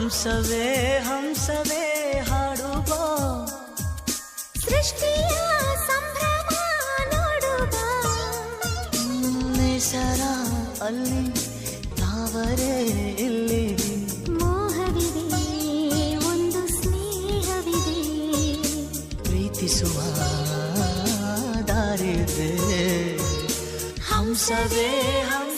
ಹಂಸವೇ ಹಂಸವೇ ಹಾಡುವ ಸೃಷ್ಟಿಯ ಸಂಭ್ರಮ ನೋಡುವ ನಿಸರ ಅಲ್ಲಿ ತಾವರೇ ಇಲ್ಲಿ ಮೋಹವಿದೆ ಒಂದು ಸ್ನೇಹವಿದೆ. ಪ್ರೀತಿಸುವ ದಾರಿದೆ ಹಂಸವೇ ಹಂಸ